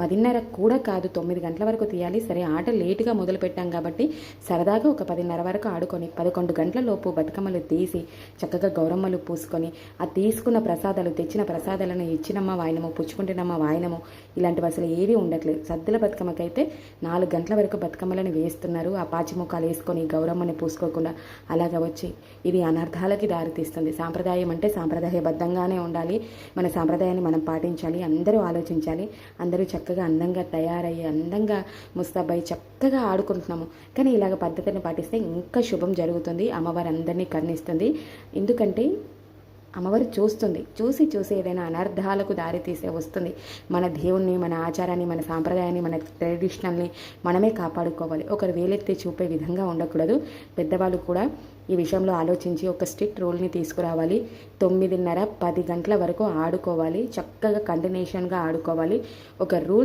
పదిన్నర కూడా కాదు తొమ్మిది గంటల వరకు తీయాలి. సరే ఆట లేటుగా మొదలు పెట్టాం కాబట్టి సరదాగా ఒక పదిన్నర వరకు ఆడుకొని పదకొండు గంటల లోపు బతుకమ్మలు తీసి చక్కగా గౌరమ్మలు పూసుకొని ఆ తీసుకున్న ప్రసాదాలు తెచ్చిన ప్రసాదాలను ఇచ్చినమ్మ వాయనము పుచ్చుకుంటున్నమ్మ వాయనము ఇలాంటివి అసలు ఏవి ఉండట్లేదు. సద్దుల బతుకమ్మకైతే నాలుగు గంటల వరకు బతుకమ్మలను వేస్తున్నారు. ఆ పాచిముఖాలు వేసుకొని గౌరమ్మని పూసుకోకుండా అలాగ వచ్చి ఇది అనర్థాలకి దారితీస్తుంది సాంప్రదాయం అంటే సాంప్రదాయబద్ధంగానే ఉండాలి. మన సాంప్రదాయాన్ని మనం పాటించాలి. అందరూ ఆలోచించాలి. అందరూ చక్కగా చక్కగా అందంగా తయారయ్యి అందంగా ముస్తాబై చక్కగా ఆడుకుంటున్నాము. కానీ ఇలాగ పద్ధతిని పాటిస్తే ఇంకా శుభం జరుగుతుంది అమ్మవారు అందరినీ కర్ణిస్తుంది. ఎందుకంటే అమ్మవారు చూస్తుంది. చూసి చూసి ఏదైనా అనర్థాలకు దారి తీసే వస్తుంది. మన దేవుణ్ణి మన ఆచారాన్ని మన సాంప్రదాయాన్ని మన ట్రెడిషనల్ని మనమే కాపాడుకోవాలి. ఒకరు వేలెత్తి చూపే విధంగా ఉండకూడదు. పెద్దవాళ్ళు కూడా ఈ విషయంలో ఆలోచించి ఒక స్ట్రిక్ట్ రూల్ని తీసుకురావాలి. తొమ్మిదిన్నర పది గంటల వరకు ఆడుకోవాలి. చక్కగా కంటిన్యూషన్గా ఆడుకోవాలి. ఒక రూల్